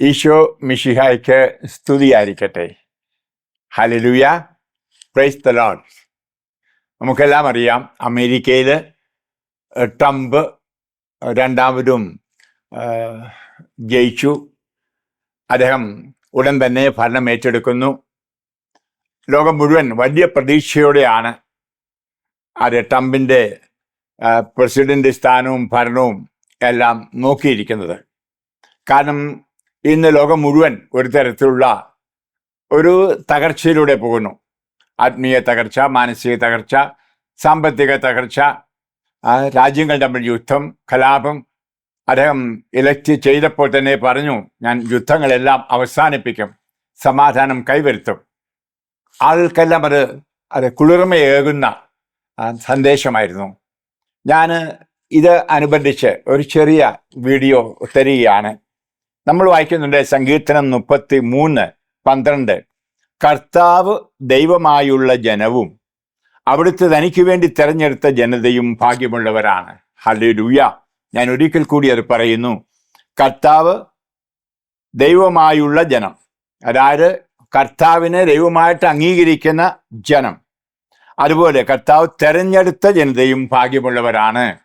ഈശോ മിഷിഹായ്ക്ക് സ്തുതിയായിരിക്കട്ടെ. ഹലലുയ praise the load നമുക്കെല്ലാം അറിയാം അമേരിക്കയിൽ ട്രംപ് രണ്ടാമതും ജയിച്ചു. അദ്ദേഹം ഉടൻ തന്നെ ഭരണം ഏറ്റെടുക്കുന്നു. ലോകം മുഴുവൻ വലിയ പ്രതീക്ഷയോടെയാണ് അത് ട്രംപിന്റെ പ്രസിഡന്റ് സ്ഥാനവും ഭരണവും എല്ലാം നോക്കിയിരിക്കുന്നത്. കാരണം ഇന്ന് ലോകം മുഴുവൻ ഒരു തരത്തിലുള്ള ഒരു തകർച്ചയിലൂടെ പോകുന്നു. ആത്മീയ തകർച്ച മാനസിക തകർച്ച സാമ്പത്തിക തകർച്ച രാജ്യങ്ങൾ തമ്മിൽ യുദ്ധം കലാപം. അദ്ദേഹം ഇലക്ട് ചെയ്തപ്പോൾ തന്നെ പറഞ്ഞു ഞാൻ യുദ്ധങ്ങളെല്ലാം അവസാനിപ്പിക്കും സമാധാനം കൈവരുത്തും. ആൾക്കെല്ലാം അത് അത് കുളിർമയേകുന്ന സന്ദേശമായിരുന്നു. ഞാൻ ഇത് അനുബന്ധിച്ച് ഒരു ചെറിയ വീഡിയോ തരികയാണ്. നമ്മൾ വായിക്കുന്നുണ്ട് സങ്കീർത്തനം മുപ്പത്തി മൂന്ന് പന്ത്രണ്ട്. കർത്താവ് ദൈവമായുള്ള ജനവും അവിടുത്തെ തനിക്ക് വേണ്ടി തെരഞ്ഞെടുത്ത ജനതയും ഭാഗ്യമുള്ളവരാണ്. ഹല്ലേലൂയ. ഞാൻ ഒരിക്കൽ കൂടി അത് പറയുന്നു. കർത്താവ് ദൈവമായുള്ള ജനം. അതായത് കർത്താവിനെ ദൈവമായിട്ട് അംഗീകരിക്കുന്ന ജനം. അതുപോലെ കർത്താവ് തെരഞ്ഞെടുത്ത ജനതയും ഭാഗ്യമുള്ളവരാണ്.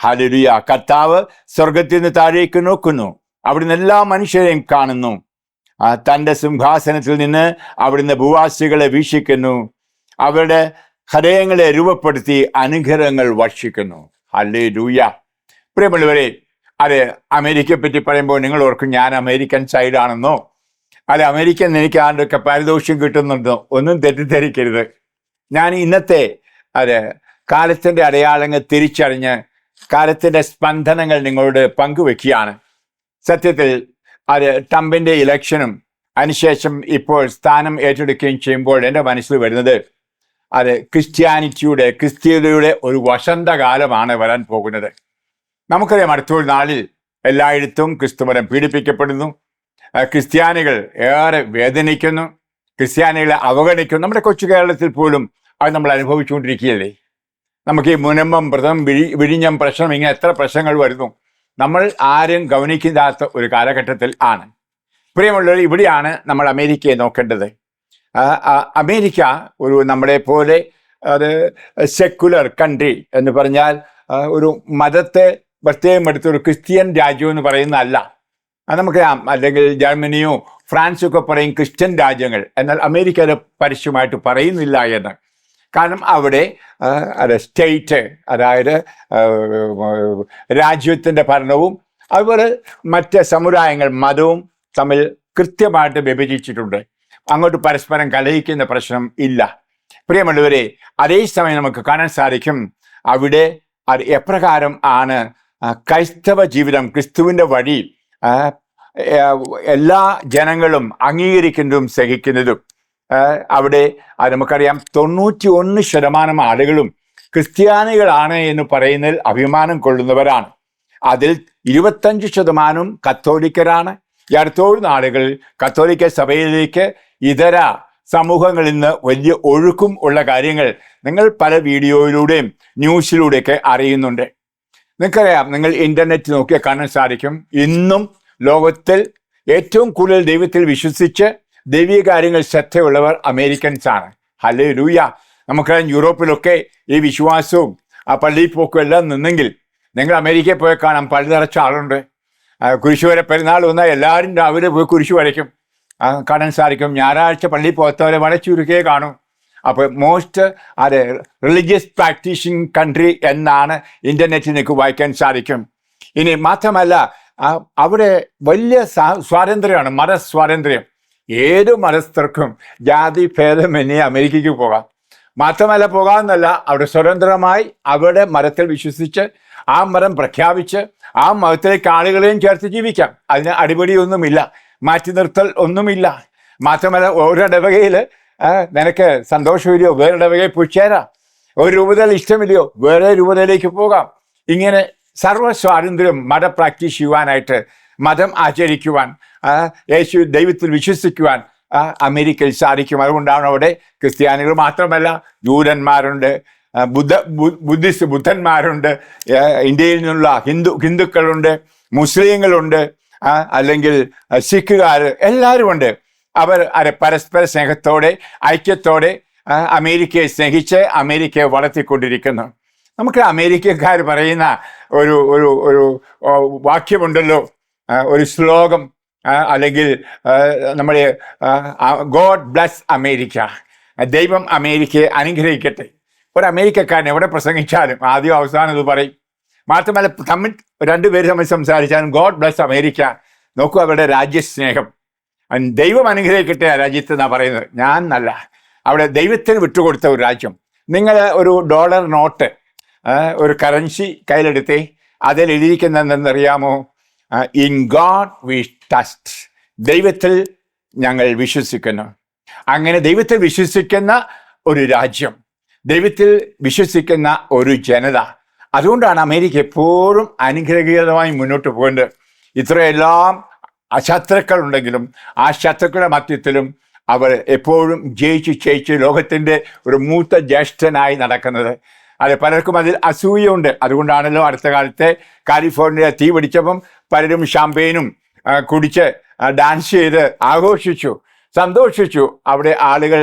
ഹല്ലേലൂയ. കർത്താവ് സ്വർഗത്തിൽ നിന്ന് താഴേക്ക് നോക്കുന്നു. അവിടുന്ന് എല്ലാ മനുഷ്യരെയും കാണുന്നു. തന്റെ സിംഹാസനത്തിൽ നിന്ന് അവിടുന്ന് ഭൂവാസികളെ വീക്ഷിക്കുന്നു. അവരുടെ ഹൃദയങ്ങളെ രൂപപ്പെടുത്തി അനുഗ്രഹങ്ങൾ വർഷിക്കുന്നു. അല്ലേ ലൂയ പ്രിയമുള്ളവരെ അത് അമേരിക്കയെ പറ്റി പറയുമ്പോൾ നിങ്ങൾ ഓർക്കും ഞാൻ അമേരിക്കൻ സൈഡാണെന്നോ അല്ല അമേരിക്കൻ എനിക്ക് ആരുടെയൊക്കെ പാരിതോഷ്യം കിട്ടുന്നുണ്ടോ ഒന്നും തെറ്റിദ്ധരിക്കരുത്. ഞാൻ ഇന്നത്തെ അതെ കാലത്തിന്റെ അടയാളങ്ങൾ തിരിച്ചറിഞ്ഞ് കാലത്തിന്റെ സ്പന്ദനങ്ങൾ നിങ്ങളോട് പങ്കുവെക്കുകയാണ്. സത്യത്തിൽ അത് ട്രംപിന്റെ ഇലക്ഷനും അതിനുശേഷം ഇപ്പോൾ സ്ഥാനം ഏറ്റെടുക്കുകയും ചെയ്യുമ്പോൾ എന്റെ മനസ്സിൽ വരുന്നത് അത് ക്രിസ്ത്യാനിറ്റിയുടെ ക്രിസ്ത്യതയുടെ ഒരു വസന്തകാലമാണ് വരാൻ പോകുന്നത്. നമുക്കറിയാം അടുത്തൊരു നാളിൽ എല്ലായിടത്തും ക്രിസ്തുമരം പീഡിപ്പിക്കപ്പെടുന്നു. ക്രിസ്ത്യാനികൾ ഏറെ വേദനിക്കുന്നു. ക്രിസ്ത്യാനികളെ അവഗണിക്കുന്നു. നമ്മുടെ കൊച്ചു കേരളത്തിൽ പോലും അത് നമ്മൾ അനുഭവിച്ചുകൊണ്ടിരിക്കുകയല്ലേ? നമുക്ക് ഈ മുനമ്പം പ്രഥമം വിഴി വിഴിഞ്ഞം പ്രശ്നം ഇങ്ങനെ എത്ര പ്രശ്നങ്ങൾ വരുന്നു. നമ്മൾ ആരും ഗവനിക്കാത്ത ഒരു കാലഘട്ടത്തിൽ ആണ്. പ്രിയമുള്ളവർ ഇവിടെയാണ് നമ്മൾ അമേരിക്കയെ നോക്കേണ്ടത്. അമേരിക്ക ഒരു നമ്മളെ പോലെ അത് സെക്കുലർ കൺട്രി എന്ന് പറഞ്ഞാൽ ഒരു മതത്തെ പ്രത്യേകം എടുത്ത ഒരു ക്രിസ്ത്യൻ രാജ്യം എന്ന് പറയുന്നതല്ല. നമുക്കറിയാം അല്ലെങ്കിൽ ജർമ്മനിയോ ഫ്രാൻസൊക്കെ പറയും ക്രിസ്ത്യൻ രാജ്യങ്ങൾ. എന്നാൽ അമേരിക്ക അത് പരസ്യമായിട്ട് പറയുന്നില്ല എന്ന്. കാരണം അവിടെ സ്റ്റേറ്റ് അതായത് രാജ്യത്തിന്റെ ഭരണവും അതുപോലെ മറ്റ് സമുദായങ്ങൾ മതവും തമ്മിൽ കൃത്യമായിട്ട് വിഭജിച്ചിട്ടുണ്ട്. അങ്ങോട്ട് പരസ്പരം കലഹിക്കുന്ന പ്രശ്നം ഇല്ല. പ്രിയമുള്ളവരെ അതേസമയം നമുക്ക് കാണാൻ സാധിക്കും അവിടെ അത് എപ്രകാരം ആണ് ക്രൈസ്തവ ജീവിതം ക്രിസ്തുവിന്റെ വഴി എല്ലാ ജനങ്ങളും അംഗീകരിക്കുന്നതും സഹിക്കുന്നതും. അവിടെ നമുക്കറിയാം തൊണ്ണൂറ്റി ഒന്ന് ശതമാനം ആളുകളും ക്രിസ്ത്യാനികളാണ് എന്ന് പറയുന്നതിൽ അഭിമാനം കൊള്ളുന്നവരാണ്. അതിൽ ഇരുപത്തഞ്ച് ശതമാനം കത്തോലിക്കരാണ്. ഈ അടുത്തോട് നാളുകൾ കത്തോലിക്ക സഭയിലേക്ക് ഇതര സമൂഹങ്ങളിൽ നിന്ന് വലിയ ഒഴുക്കും ഉള്ള കാര്യങ്ങൾ നിങ്ങൾ പല വീഡിയോയിലൂടെയും ന്യൂസിലൂടെയൊക്കെ അറിയുന്നുണ്ട്. നിങ്ങൾക്കറിയാം നിങ്ങൾ ഇന്റർനെറ്റ് നോക്കിയാൽ കാണാൻ സാധിക്കും. ഇന്നും ലോകത്തിൽ ഏറ്റവും കൂടുതൽ ദൈവത്തിൽ വിശ്വസിച്ച് ദൈവിക കാര്യങ്ങൾ ശ്രദ്ധയുള്ളവർ അമേരിക്കൻസ് ആണ് ഹലേ ലൂയ നമുക്ക് യൂറോപ്പിലൊക്കെ ഈ വിശ്വാസവും ആ പള്ളിയിൽ പോക്കും എല്ലാം നിന്നെങ്കിൽ നിങ്ങൾ അമേരിക്കയിൽ പോയി കാണാം. പള്ളി നിറച്ച ആളുണ്ട്. കുരിശു കുരിശ് വരെ പെരുന്നാൾ വന്നാൽ എല്ലാവരും രാവിലെ പോയി കുരിശു വരയ്ക്കും. കാണാൻ സാധിക്കും. ഞായറാഴ്ച പള്ളിയിൽ പോകാത്തവരെ ചുരുക്കേ കാണും. അപ്പോൾ മോസ്റ്റ് അത് റിലീജിയസ് പ്രാക്ടീസിങ് കൺട്രി എന്നാണ് ഇന്റർനെറ്റിൽ നിങ്ങൾക്ക് വായിക്കാൻ സാധിക്കും. ഇനി മാത്രമല്ല അവിടെ വലിയ സ്വാ- സ്വാതന്ത്ര്യമാണ് മതസ്വാതന്ത്ര്യം ഏത് മതസ്ഥർക്കും ജാതി ഭേദമന്യേ അമേരിക്കയ്ക്ക് പോകാം. മാത്രമല്ല പോകാമെന്നല്ല അവിടെ സ്വതന്ത്രമായി അവിടെ മതത്തിൽ വിശ്വസിച്ച് ആ മതം പ്രഖ്യാപിച്ച് ആ മതത്തിലേക്ക് ആളുകളെയും ചേർത്ത് ജീവിക്കാം. അതിന് അടിപൊളിയൊന്നുമില്ല മാറ്റി നിർത്തൽ ഒന്നുമില്ല. മാത്രമല്ല ഒരിടവകയിൽ നിനക്ക് സന്തോഷമില്ലയോ? വേറെ ഇടവകയിൽ പോയി ചേരാം. ഒരു രൂപതയിൽ ഇഷ്ടമില്ലയോ? വേറെ രൂപതയിലേക്ക് പോകാം. ഇങ്ങനെ സർവ സ്വാതന്ത്ര്യം മതം പ്രാക്ടീസ് ചെയ്യുവാനായിട്ട് മതം ആചരിക്കുവാൻ യേശു ദൈവത്തിൽ വിശ്വസിക്കുവാൻ അമേരിക്കയിൽ സാധിക്കും. അതുകൊണ്ടാണ് അവിടെ ക്രിസ്ത്യാനികൾ മാത്രമല്ല ജൂതന്മാരുണ്ട് ബുദ്ധ ബുദ്ധിസ്റ്റ് ബുദ്ധന്മാരുണ്ട് ഇന്ത്യയിൽ നിന്നുള്ള ഹിന്ദു ഹിന്ദുക്കളുണ്ട് മുസ്ലിങ്ങളുണ്ട് അല്ലെങ്കിൽ സിഖുകാർ എല്ലാവരും ഉണ്ട് അവർ അരെ പരസ്പര സ്നേഹത്തോടെ ഐക്യത്തോടെ അമേരിക്കയെ സ്നേഹിച്ച് അമേരിക്കയെ വളർത്തിക്കൊണ്ടിരിക്കുന്നു. നമുക്ക് അമേരിക്കക്കാർ പറയുന്ന ഒരു ഒരു ഒരു വാക്യമുണ്ടല്ലോ ഒരു ശ്ലോകം അല്ലെങ്കിൽ നമ്മുടെ ഗോഡ് ബ്ലസ് അമേരിക്ക ദൈവം അമേരിക്കയെ അനുഗ്രഹിക്കട്ടെ. ഒരു അമേരിക്കക്കാരൻ എവിടെ പ്രസംഗിച്ചാലും ആദ്യം അവസാനം ഇത് പറയും. മാത്രമല്ല തമ്മിൽ രണ്ടുപേര് തമ്മിൽ സംസാരിച്ചാലും ഗോഡ് ബ്ലസ് അമേരിക്ക നോക്കൂ അവരുടെ രാജ്യസ്നേഹം. ദൈവം അനുഗ്രഹിക്കട്ടെ ആ രാജ്യത്ത് എന്നാണ് പറയുന്നത്? ഞാൻ നല്ല അവിടെ ദൈവത്തിന് വിട്ടുകൊടുത്ത ഒരു രാജ്യം. നിങ്ങൾ ഒരു ഡോളർ നോട്ട് ഒരു കറൻസി കയ്യിലെടുത്തേ. അതിൽ എഴുതിയിരിക്കുന്നതെന്നറിയാമോ ഇൻ ഗാഡ് വി ട്രസ്റ്റ് ദൈവത്തിൽ ഞങ്ങൾ വിശ്വസിക്കുന്നു. അങ്ങനെ ദൈവത്തിൽ വിശ്വസിക്കുന്ന ഒരു രാജ്യം ദൈവത്തിൽ വിശ്വസിക്കുന്ന ഒരു ജനത അതുകൊണ്ടാണ് അമേരിക്ക എപ്പോഴും അനുഗ്രഹീതമായി മുന്നോട്ട് പോകുന്നത് ഇത്രയെല്ലാം ശത്രുക്കൾ ഉണ്ടെങ്കിലും ആ ശത്രുക്കളുടെ മധ്യത്തിലും അവർ എപ്പോഴും ജയിച്ച് ജയിച്ച് ലോകത്തിന്റെ ഒരു മൂത്ത ജ്യേഷ്ഠനായി നടക്കുന്നത്. അത് പലർക്കും അതിൽ അസൂയുണ്ട് അതുകൊണ്ടാണല്ലോ അടുത്ത കാലത്തെ കാലിഫോർണിയ തീ പിടിച്ചപ്പം പലരും ഷാമ്പെയിനും കുടിച്ച് ഡാൻസ് ചെയ്ത് ആഘോഷിച്ചു സന്തോഷിച്ചു. അവിടെ ആളുകൾ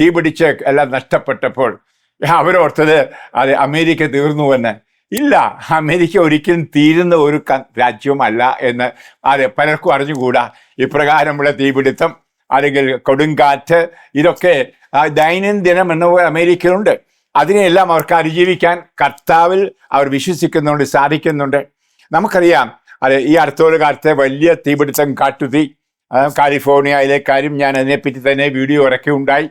തീ പിടിച്ച് എല്ലാം നഷ്ടപ്പെട്ടപ്പോൾ അവരോർത്തത് അത് അമേരിക്ക തീർന്നു എന്ന്. ഇല്ല അമേരിക്ക ഒരിക്കലും തീരുന്ന ഒരു രാജ്യവുമല്ല എന്ന് അത് പലർക്കും അറിഞ്ഞുകൂടാ. ഇപ്രകാരമുള്ള തീപിടുത്തം അല്ലെങ്കിൽ കൊടുങ്കാറ്റ് ഇതൊക്കെ ദൈനംദിനം എന്ന അമേരിക്കയിലുണ്ട്. അതിനെയെല്ലാം അവർക്ക് അതിജീവിക്കാൻ കർത്താവിൽ അവർ വിശ്വസിക്കുന്നുണ്ട് സാധിക്കുന്നുണ്ട്. നമുക്കറിയാം അത് ഈ അടുത്തൊരു കാലത്തെ വലിയ തീപിടുത്തം കാട്ടുതീ. കാലിഫോർണിയയിലെ കാര്യം ഞാൻ അതിനെപ്പറ്റി തന്നെ വീഡിയോ ഇറക്കി ഉണ്ടായി.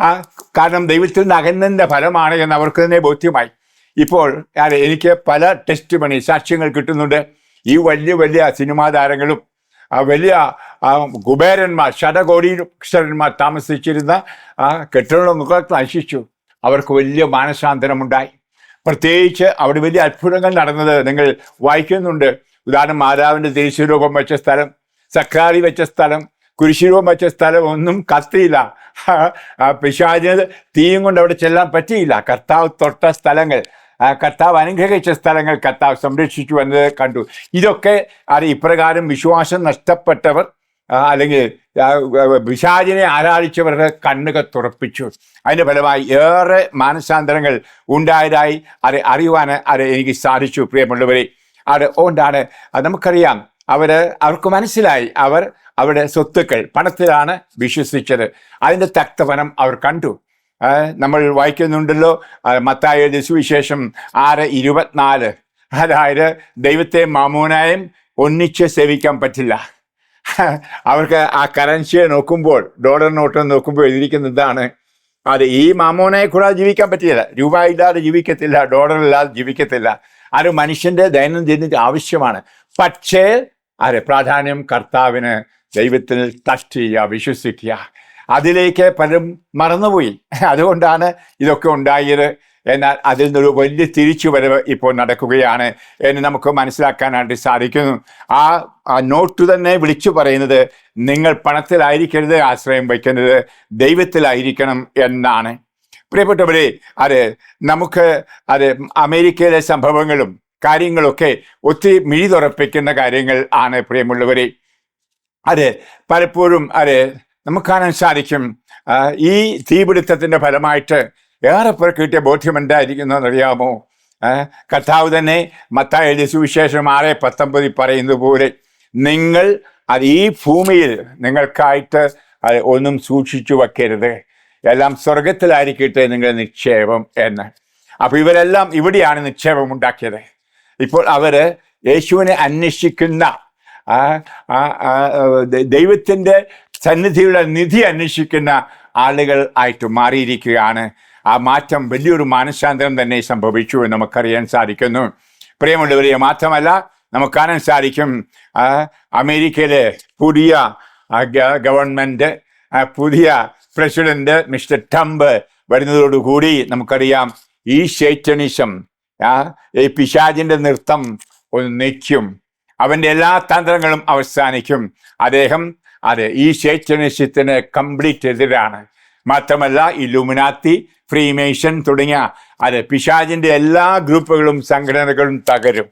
ആ കാരണം ദൈവത്തിൽ നിന്ന് അകന്നതിന്റെ ഫലമാണ് എന്ന് അവർക്ക് തന്നെ ബോധ്യമായി. ഇപ്പോൾ എനിക്ക് പല ടെസ്റ്റ് മണി സാക്ഷ്യങ്ങൾ കിട്ടുന്നുണ്ട്. ഈ വലിയ വലിയ സിനിമാ താരങ്ങളും വലിയ കുബേരന്മാർ ശതകോടീശ്വരന്മാർ താമസിച്ചിരുന്ന ആ കെട്ടിടങ്ങളൊക്കെ നശിച്ചു. അവർക്ക് വലിയ മാനസാന്തരമുണ്ടായി. പ്രത്യേകിച്ച് അവിടെ വലിയ അത്ഭുതങ്ങൾ നടന്നത് നിങ്ങൾ വായിക്കുന്നുണ്ട്. ഉദാഹരണം മാതാവിന്റെ ദേശീയരൂപം വെച്ച സ്ഥലം സക്കാരി വെച്ച സ്ഥലം കുരിശിരൂപം വെച്ച സ്ഥലം ഒന്നും കത്തിയില്ല. പിശാചിന് തീയും കൊണ്ട് അവിടെ ചെല്ലാൻ പറ്റിയില്ല. കർത്താവ് തൊട്ട സ്ഥലങ്ങൾ കർത്താവ് അനുഗ്രഹിച്ച സ്ഥലങ്ങൾ കർത്താവ് സംരക്ഷിച്ചു എന്നത് കണ്ടു. ഇതൊക്കെ അത് ഇപ്രകാരം വിശ്വാസം നഷ്ടപ്പെട്ടവർ അല്ലെങ്കിൽ പിശാചിനെ ആരാധിച്ചവരുടെ കണ്ണുകൾ തുറപ്പിച്ചു. അതിന്റെ ഫലമായി ഏറെ മാനസാന്തരങ്ങൾ ഉണ്ടായതായി അത് അറിയുവാൻ അത് എനിക്ക് സാധിച്ചു പ്രിയമുള്ളവരെ. അത് അതുകൊണ്ടാണ് അത് നമുക്കറിയാം അവർ അവർക്ക് മനസ്സിലായി അവർ അവരുടെ സ്വത്തുക്കൾ പണത്തിലാണ് വിശ്വസിച്ചത്. അതിന്റെ തക്തഫലം അവർ കണ്ടു. നമ്മൾ വായിക്കുന്നുണ്ടല്ലോ മത്തായി സുവിശേഷം ആറ് ഇരുപത്തിനാല്. അതായത് ദൈവത്തെ മാമൂനായും ഒന്നിച്ച് സേവിക്കാൻ പറ്റില്ല. അവർക്ക് ആ കറൻസിയെ നോക്കുമ്പോൾ ഡോളർ നോട്ട് നോക്കുമ്പോൾ എഴുതിയിരിക്കുന്ന ഇതാണ് അത് ഈ മാമോനെ കൂടാതെ ജീവിക്കാൻ പറ്റില്ല. രൂപ ഇല്ലാതെ ജീവിക്കത്തില്ല ഡോളർ ഇല്ലാതെ ജീവിക്കത്തില്ല. അത് മനുഷ്യന്റെ ദൈനംദിന ആവശ്യമാണ്. പക്ഷേ അത് പ്രാധാന്യം കർത്താവിന് ദൈവത്തിൽ തഷ്ട ചെയ്യുക വിശ്വസിക്കുക. അതിലേക്ക് പലരും മറന്നുപോയി. അതുകൊണ്ടാണ് ഇതൊക്കെ ഉണ്ടായത്. എന്നാൽ അതിൽ നിന്നൊരു വലിയ തിരിച്ചുവരവ് ഇപ്പോൾ നടക്കുകയാണ് എന്ന് നമുക്ക് മനസ്സിലാക്കാനായിട്ട് സാധിക്കുന്നു. ആ ആ നോട്ട് തന്നെ വിളിച്ചു പറയുന്നത് നിങ്ങൾ പണത്തിലായിരിക്കരുത് ആശ്രയം വയ്ക്കുന്നത് ദൈവത്തിലായിരിക്കണം എന്നാണ്. പ്രിയപ്പെട്ടവരെ അത് നമുക്ക് അത് അമേരിക്കയിലെ സംഭവങ്ങളും കാര്യങ്ങളൊക്കെ ഒത്തിരി മിഴിതുറപ്പിക്കുന്ന കാര്യങ്ങൾ ആണ് പ്രിയമുള്ളവരെ. അത് പലപ്പോഴും അത് നമുക്ക് കാണാൻ സാധിക്കും. ഈ തീപിടുത്തത്തിന്റെ ഫലമായിട്ട് ഏറെ പേർക്ക് കിട്ടിയ ബോധ്യം എന്തായിരിക്കുന്നു എന്നറിയാമോ ആ, കർത്താവ് തന്നെ മത്തായ സുവിശേഷം ആറ് പത്തൊമ്പതിൽ പറയുന്നത് പോലെ നിങ്ങൾ അത് ഈ ഭൂമിയിൽ നിങ്ങൾക്കായിട്ട് അത് ഒന്നും സൂക്ഷിച്ചു വെക്കരുത് എല്ലാം സ്വർഗത്തിലായിരിക്കട്ടെ നിങ്ങളുടെ നിക്ഷേപം എന്ന്. അപ്പൊ ഇവരെല്ലാം ഇവിടെയാണ് നിക്ഷേപം ഉണ്ടാക്കിയത്. ഇപ്പോൾ അവർ യേശുവിനെ അന്വേഷിക്കുന്ന ആ ആ ആ, ദ- ദൈവത്തിന്റെ സന്നിധിയുടെ നിധി അന്വേഷിക്കുന്ന ആളുകൾ ആയിട്ട് മാറിയിരിക്കുകയാണ്. ആ മാറ്റം വലിയൊരു മാനശാന്തരം തന്നെ സംഭവിച്ചു എന്ന് നമുക്കറിയാൻ സാധിക്കുന്നു. പ്രിയമുള്ളവരെ മാത്രമല്ല നമുക്ക് കാണാൻ സാധിക്കും അമേരിക്കയിലെ പുതിയ ഗവൺമെന്റ് പുതിയ പ്രസിഡന്റ് മിസ്റ്റർ ട്രംപ് വരുന്നതോടുകൂടി നമുക്കറിയാം ഈ ശൈറ്റണിസം ഈ പിശാജിന്റെ നൃത്തം ഒന്ന് നിൽക്കും അവന്റെ എല്ലാ തന്ത്രങ്ങളും അവസാനിക്കും. അദ്ദേഹം അതെ ഈ ശൈറ്റണിസത്തിന് കംപ്ലീറ്റ് എതിരാണ്. മാത്രമല്ല ഇലുമിനാത്തി ഫ്രീമേഷൻ തുടങ്ങിയ അതെ പിശാജിന്റെ എല്ലാ ഗ്രൂപ്പുകളും സംഘടനകളും തകരും.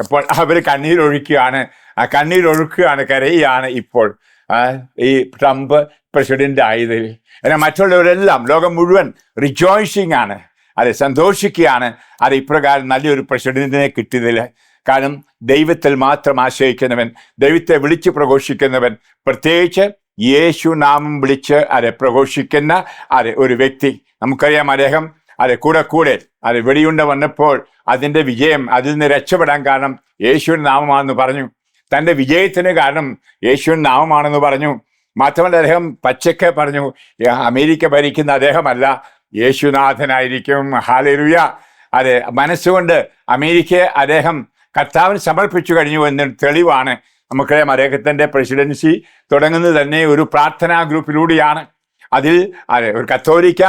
അപ്പോൾ അവർ കണ്ണീരൊഴുക്കുകയാണ് ആ കണ്ണീരൊഴുക്കുകയാണ് കരയാണ് ഇപ്പോൾ. ഈ ട്രംപ് പ്രസിഡന്റ് ആയതിൽ എന്നാൽ മറ്റുള്ളവരെല്ലാം ലോകം മുഴുവൻ റിജോയിസിങ് ആണ്. അതെ സന്തോഷിക്കുകയാണ്. അത് ഇപ്രകാരം നല്ലൊരു പ്രസിഡന്റിനെ കിട്ടിയതിൽ. കാരണം ദൈവത്തിൽ മാത്രം ആശ്രയിക്കുന്നവൻ ദൈവത്തെ വിളിച്ചു പ്രഘോഷിക്കുന്നവൻ പ്രത്യേകിച്ച് യേശു നാമം വിളിച്ച് അരെ പ്രഘോഷിക്കുന്ന അരെ ഒരു വ്യക്തി. നമുക്കറിയാം അദ്ദേഹം അരെ കൂടെ കൂടെ അത് വെടിയുണ്ട വന്നപ്പോൾ അതിന്റെ വിജയം അതിൽ നിന്ന് രക്ഷപ്പെടാൻ കാരണം യേശു നാമമാണെന്ന് പറഞ്ഞു. തന്റെ വിജയത്തിന് കാരണം യേശു നാമമാണെന്ന് പറഞ്ഞു. മാത്രമല്ല അദ്ദേഹം പച്ചക്കെ പറഞ്ഞു "യ- അമേരിക്ക ഭരിക്കുന്ന അദ്ദേഹമല്ല. യേശുനാഥനായിരിക്കും. ഹാലരുയ അതെ മനസ്സുകൊണ്ട് അമേരിക്കയെ അദ്ദേഹം കർത്താവിന് സമർപ്പിച്ചു കഴിഞ്ഞു എന്നൊരു തെളിവാണ് നമുക്കറിയാം അദ്ദേഹത്തിന്റെ പ്രസിഡൻസി തുടങ്ങുന്നത് തന്നെ ഒരു പ്രാർത്ഥനാ ഗ്രൂപ്പിലൂടെയാണ്. അതിൽ അതെ ഒരു കത്തോലിക്ക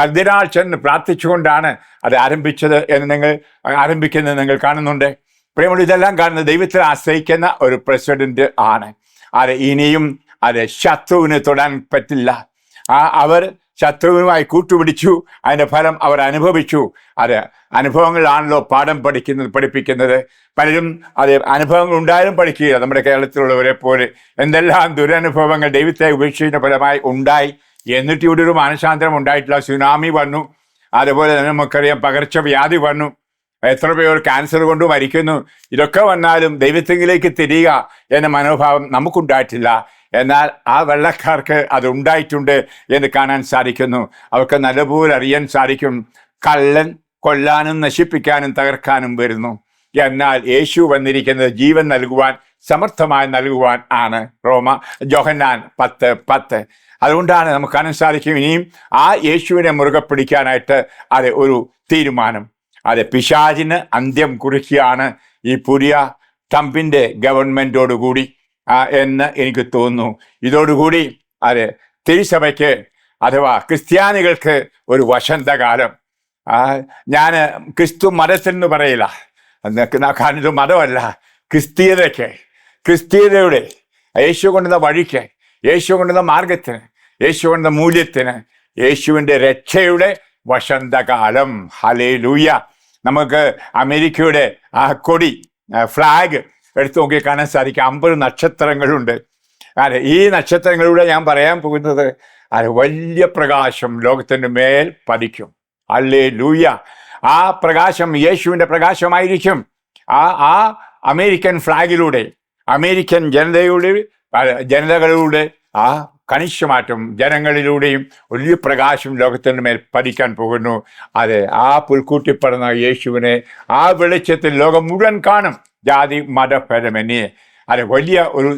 കർദിനാൾ ചെന്ന് പ്രാർത്ഥിച്ചുകൊണ്ടാണ് അത് ആരംഭിച്ചത് എന്ന് നിങ്ങൾ ആരംഭിക്കുന്നത് നിങ്ങൾ കാണുന്നുണ്ട്. പ്രിയമുള്ള ഇതെല്ലാം കാണുന്നത് ദൈവത്തിൽ ആശ്രയിക്കുന്ന ഒരു പ്രസിഡന്റ് ആണ്. അത് ഇനിയും അത് ശത്രുവിന് തൊടാൻ പറ്റില്ല. ആ അവർ ശത്രുവിനുമായി കൂട്ടുപിടിച്ചു. അതിന്റെ ഫലം അവർ അനുഭവിച്ചു. അത് അനുഭവങ്ങളാണല്ലോ പാഠം പഠിക്കുന്നത് പഠിപ്പിക്കുന്നത്. പലരും അത് അനുഭവങ്ങൾ ഉണ്ടായാലും പഠിക്കുകയില്ല. നമ്മുടെ കേരളത്തിലുള്ളവരെ പോലെ എന്തെല്ലാം ദുരനുഭവങ്ങൾ ദൈവത്തെ ഉപേക്ഷിക്കുന്ന ഫലമായി ഉണ്ടായി എന്നിട്ട് ഇവിടെ ഒരു മാനസാന്തരം ഉണ്ടായിട്ടില്ല. സുനാമി വന്നു. അതുപോലെ തന്നെ നമുക്കറിയാം പകർച്ചവ്യാധി വന്നു. എത്ര പേർ ക്യാൻസർ കൊണ്ട് മരിക്കുന്നു. ഇതൊക്കെ വന്നാലും ദൈവത്തിങ്കിലേക്ക് തിരിയുക എന്ന മനോഭാവം നമുക്കുണ്ടായിട്ടില്ല. എന്നാൽ ആ വെള്ളക്കാർക്ക് അത് ഉണ്ടായിട്ടുണ്ട് എന്ന് കാണാൻ സാധിക്കുന്നു. അവർക്ക് നല്ലപോലെ അറിയാൻ സാധിക്കും. കള്ളൻ കൊല്ലാനും നശിപ്പിക്കാനും തകർക്കാനും വരുന്നു. എന്നാൽ യേശു വന്നിരിക്കുന്നത് ജീവൻ നൽകുവാൻ സമർത്ഥമായി നൽകുവാൻ ആണ്. റോമ ജോഹന്നാൻ പത്ത് പത്ത്. അതുകൊണ്ടാണ് നമുക്ക് കാണാൻ സാധിക്കും ഇനിയും ആ യേശുവിനെ മുറുകെ പിടിക്കാനായിട്ട് അത് ഒരു തീരുമാനം. അതെ പിശാചിന് അന്ത്യം കുറിക്കുകയാണ് ഈ പുതിയ ട്രംപിന്റെ ഗവൺമെന്റോടുകൂടി ആ, എന്ന് എനിക്ക് തോന്നുന്നു. ഇതോടുകൂടി അതെ തിരുസഭയ്ക്ക് അഥവാ ക്രിസ്ത്യാനികൾക്ക് ഒരു വസന്തകാലം. ഞാൻ ക്രിസ്തു മതത്തിൽ പറയില്ല. ഇത് മതമല്ല. ക്രിസ്തീയതയ്ക്ക്. ക്രിസ്തീയതയുടെ യേശു കൊണ്ടുവന്ന വഴിക്ക് യേശു കൊണ്ടുവന്ന മാർഗത്തിന് യേശു കൊണ്ടുവന്ന മൂല്യത്തിന് യേശുവിന്റെ രക്ഷയുടെ വസന്തകാലം. ഹലേ ലൂയ നമുക്ക് അമേരിക്കയുടെ ആ കൊടി ഫ്ലാഗ് എടുത്തു നോക്കി കാണാൻ സാധിക്കും. അമ്പത് നക്ഷത്രങ്ങളുണ്ട്. അതെ ഈ നക്ഷത്രങ്ങളിലൂടെ ഞാൻ പറയാൻ പോകുന്നത് അത് വലിയ പ്രകാശം ലോകത്തിന്റെ മേൽ പതിക്കും. അല്ലേ ലൂയ ആ പ്രകാശം യേശുവിന്റെ പ്രകാശമായിരിക്കും. ആ ആ അമേരിക്കൻ ഫ്ലാഗിലൂടെ അമേരിക്കൻ ജനതയുടെ ജനതകളിലൂടെ ആ കണിശമാറ്റം ജനങ്ങളിലൂടെയും വലിയ പ്രകാശം ലോകത്തിന്റെ മേൽ പതിക്കാൻ പോകുന്നു. അതെ ആ പുൽക്കൂട്ടി പറഞ്ഞ യേശുവിനെ ആ വെളിച്ചത്തിൽ ലോകം മുഴുവൻ കാണും. ജാതി മതഭേദമന്യേ അതെ വലിയ ഒരു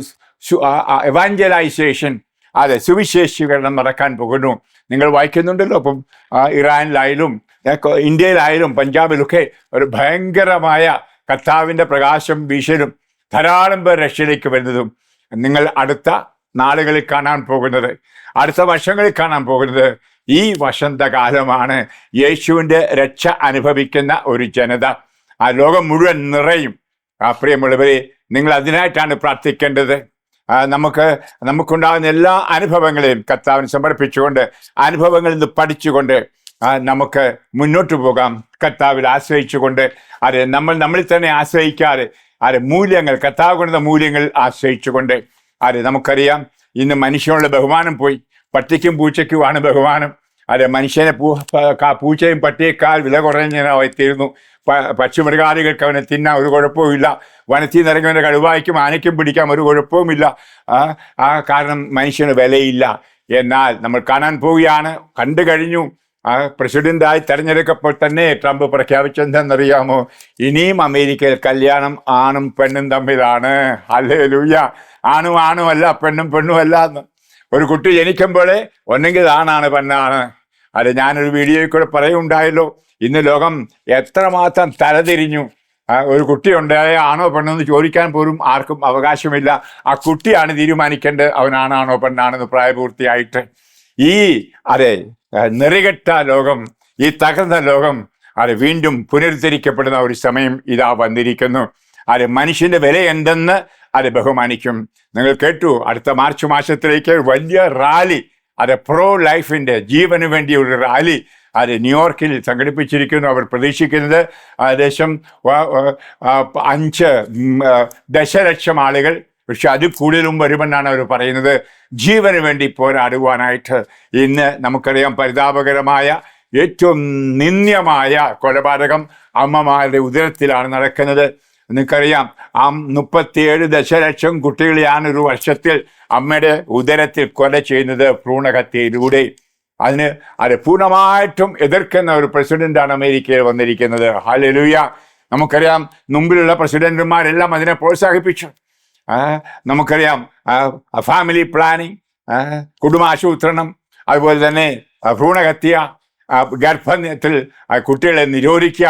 എവാഞ്ചലൈസേഷൻ അതെ സുവിശേഷീകരണം നടക്കാൻ പോകുന്നു. നിങ്ങൾ വായിക്കുന്നുണ്ടല്ലോ. അപ്പം ഇറാനിലായാലും ഇന്ത്യയിലായാലും പഞ്ചാബിലൊക്കെ ഒരു ഭയങ്കരമായ കർത്താവിന്റെ പ്രകാശം വീശലും ധാരാളം പേർ രക്ഷയിലേക്ക് വരുന്നതും നിങ്ങൾ അടുത്ത നാളുകളിൽ കാണാൻ പോകുന്നത് അടുത്ത വർഷങ്ങളിൽ കാണാൻ പോകുന്നത് ഈ വസന്തകാലമാണ്. യേശുവിന്റെ രക്ഷ അനുഭവിക്കുന്ന ഒരു ജനത. ആ ലോകം മുഴുവൻ നിറയും. ആ പ്രിയമുള്ളവരെ നിങ്ങൾ അതിനായിട്ടാണ് പ്രാർത്ഥിക്കേണ്ടത്. നമുക്ക് നമുക്കുണ്ടാകുന്ന എല്ലാ അനുഭവങ്ങളെയും കർത്താവിന് സമർപ്പിച്ചുകൊണ്ട് അനുഭവങ്ങളിൽ നിന്ന് പഠിച്ചുകൊണ്ട് നമുക്ക് മുന്നോട്ട് പോകാം. കർത്താവിൽ ആശ്രയിച്ചുകൊണ്ട് അത് നമ്മൾ നമ്മളിൽ തന്നെ ആശ്രയിക്കാതെ അത് മൂല്യങ്ങൾ കർത്താവ് കൊണ്ടുവന്ന മൂല്യങ്ങൾ ആശ്രയിച്ചുകൊണ്ട് അത് നമുക്കറിയാം ഇന്ന് മനുഷ്യനുള്ള ബഹുമാനം പോയി പട്ടിക്കും പൂച്ചയ്ക്കുമാണ് ബഹുമാനം. അതെ മനുഷ്യനെ പൂ പൂച്ചയും പട്ടിയേക്കാൾ വില കുറഞ്ഞവനായി തീർന്നു പ- പക്ഷിമൃഗാദികൾക്ക് അവനെ തിന്നാൻ ഒരു കുഴപ്പവുമില്ല വനത്തിൽ നിറങ്ങിയവന്റെ കടുവായ്ക്കും ആനയ്ക്കും പിടിക്കാൻ ഒരു കുഴപ്പവുമില്ല ആ ആ കാരണം മനുഷ്യന് വിലയില്ല. എന്നാൽ നമ്മൾ കാണാൻ പോവുകയാണ്. കണ്ടു കഴിഞ്ഞു. ആ പ്രസിഡന്റായി തെരഞ്ഞെടുക്കപ്പോൾ തന്നെ ട്രംപ് പ്രഖ്യാപിച്ചെന്തെന്നറിയാമോ ഇനിയും അമേരിക്കയിൽ കല്യാണം ആണും പെണ്ണും തമ്മിലാണ്. അല്ലേ ലൂയ ആണും ആണും അല്ല പെണ്ണും പെണ്ണും അല്ല എന്ന്. ഒരു കുട്ടി ജനിക്കുമ്പോഴേ ഒന്നെങ്കിൽ ആണാണ് പെണ്ണാണ്. അത് ഞാനൊരു വീഡിയോയിൽ കൂടെ പറയുണ്ടായല്ലോ ഇന്ന് ലോകം എത്രമാത്രം തലതിരിഞ്ഞു. ഒരു കുട്ടി ഉണ്ടായ ആണോ പെണ്ണെന്ന് ചോദിക്കാൻ പോലും ആർക്കും അവകാശമില്ല. ആ കുട്ടിയാണ് തീരുമാനിക്കേണ്ടത്. അവനാണാണോ പെണ്ണാണെന്ന് പ്രായപൂർത്തിയായിട്ട്. ഈ അതെ നിറികെട്ട ലോകം ഈ തകർന്ന ലോകം അത് വീണ്ടും പുനരുദ്ധരിക്കപ്പെടുന്ന ഒരു സമയം ഇതാ വന്നിരിക്കുന്നു. അത് മനുഷ്യന്റെ വില എന്തെന്ന് അത് ബഹുമാനിക്കും. നിങ്ങൾ കേട്ടു അടുത്ത മാർച്ച് മാസത്തിലേക്ക് വലിയ റാലി അത് പ്രോ ലൈഫിന്റെ ജീവന് വേണ്ടി ഒരു റാലി അത് ന്യൂയോർക്കിൽ സംഘടിപ്പിച്ചിരിക്കുന്നു. അവർ പ്രതീക്ഷിക്കുന്നത് ഏകദേശം അഞ്ച് ദശലക്ഷം ആളുകൾ. പക്ഷെ അതിൽ കൂടുതലും വരുമെന്നാണ് അവർ പറയുന്നത്. ജീവന് വേണ്ടി പോരാടുവാനായിട്ട് ഇന്ന് നമുക്കറിയാം പരിതാപകരമായ ഏറ്റവും നിന്ദ്യമായ കൊലപാതകം അമ്മമാരുടെ ഉദരത്തിലാണ് നടക്കുന്നത്. നിങ്ങൾക്കറിയാം ആ മുപ്പത്തിയേഴ് ദശലക്ഷം കുട്ടികളെയാണ് ഒരു വർഷത്തിൽ അമ്മയുടെ ഉദരത്തിൽ കൊല ചെയ്യുന്നത് ഭ്രൂണഹത്യയിലൂടെ. അതിന് അത് പൂർണമായിട്ടും എതിർക്കുന്ന ഒരു പ്രസിഡന്റാണ് അമേരിക്കയിൽ വന്നിരിക്കുന്നത്. ഹാലലൂയ നമുക്കറിയാം മുമ്പിലുള്ള പ്രസിഡന്റുമാരെല്ലാം അതിനെ പ്രോത്സാഹിപ്പിച്ചു. നമുക്കറിയാം ഫാമിലി പ്ലാനിങ് കുടുംബാസൂത്രണം അതുപോലെ തന്നെ ഭ്രൂണഹത്യ ഗർഭത്തിൽ കുട്ടികളെ നിരോധിക്കുക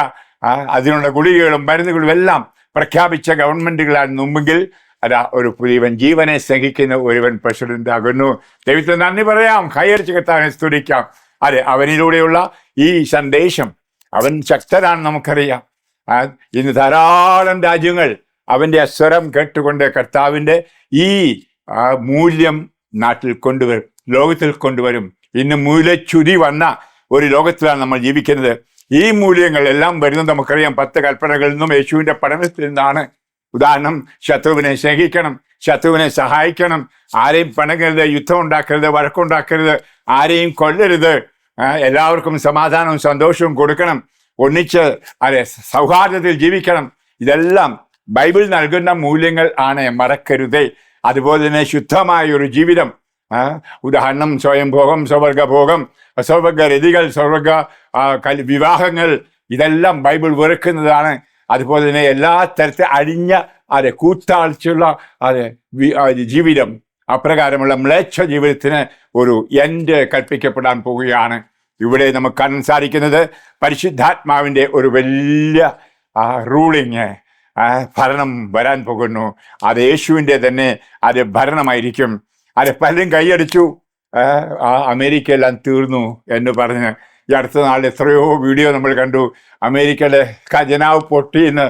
അതിനുള്ള ഗുളികകളും മരുന്നുകളും എല്ലാം പ്രഖ്യാപിച്ച ഗവൺമെന്റുകളാണ് മുമ്പെങ്കിൽ അതാ ഒരു പുതിയവൻ ജീവനെ സ്നേഹിക്കുന്ന ഒരുവൻ പ്രസിഡന്റ് ആകുന്നു ദൈവത്തിന് നന്ദി പറയാം. ഹയർ കത്താനെ സ്തുതിക്കാം. അതെ അവനിലൂടെയുള്ള ഈ സന്ദേശം അവൻ ശക്തനാണ് നമുക്കറിയാം. ഇന്ന് ധാരാളം രാജ്യങ്ങൾ അവന്റെ അസ്വരം കേട്ടുകൊണ്ട് കർത്താവിന്റെ ഈ മൂല്യം നാട്ടിൽ കൊണ്ടുവരും ലോകത്തിൽ കൊണ്ടുവരും. ഇന്ന് മൂല്യച്യുതി വന്ന ഒരു ലോകത്തിലാണ് നമ്മൾ ജീവിക്കുന്നത്. ഈ മൂല്യങ്ങളെല്ലാം വരുന്നത് നമുക്കറിയാം. പത്ത് കൽപ്പനകളിൽ നിന്നും യേശുവിന്റെ പഠനത്തിൽ നിന്നാണ്. ഉദാഹരണം ശത്രുവിനെ സ്നേഹിക്കണം ശത്രുവിനെ സഹായിക്കണം ആരെയും പണകരുത് യുദ്ധം ഉണ്ടാക്കരുത് വഴക്കുണ്ടാക്കരുത് ആരെയും കൊല്ലരുത് എല്ലാവർക്കും സമാധാനവും സന്തോഷവും കൊടുക്കണം ഒന്നിച്ച് അതെ സൗഹാർദ്ദത്തിൽ ജീവിക്കണം. ഇതെല്ലാം ബൈബിൾ നൽകുന്ന മൂല്യങ്ങൾ ആണ്. മറക്കരുതേ. അതുപോലെ തന്നെ ശുദ്ധമായ ഒരു ജീവിതം. ഉദാഹരണം സ്വയംഭോഗം സ്വവർഗഭോഗം സ്വർഗരതികൾ സ്വർഗ വിവാഹങ്ങൾ ഇതെല്ലാം ബൈബിൾ വെറുക്കുന്നതാണ്. അതുപോലെ തന്നെ എല്ലാ തരത്തിൽ അഴിഞ്ഞ അതെ കൂത്താഴ്ചയുള്ള അതെ ജീവിതം. അപ്രകാരമുള്ള മ്ലേച്ഛ ജീവിതത്തിന് ഒരു എൻഡ് കൽപ്പിക്കപ്പെടാൻ പോവുകയാണ്. ഇവിടെ നമുക്ക് കാണാൻ സാധിക്കുന്നത് പരിശുദ്ധാത്മാവിന്റെ ഒരു വലിയ റൂളിങ് ഭരണം വരാൻ പോകുന്നു. അത് യേശുവിന്റെ തന്നെ അത് ഭരണമായിരിക്കും. അത് പലരും കൈയടിച്ചു ആ അമേരിക്കയെല്ലാം തീർന്നു എന്ന് പറഞ്ഞ് ഈ അടുത്ത നാൾ എത്രയോ വീഡിയോ നമ്മൾ കണ്ടു. അമേരിക്കയുടെ ഖജനാവ് പൊട്ടിയെന്ന്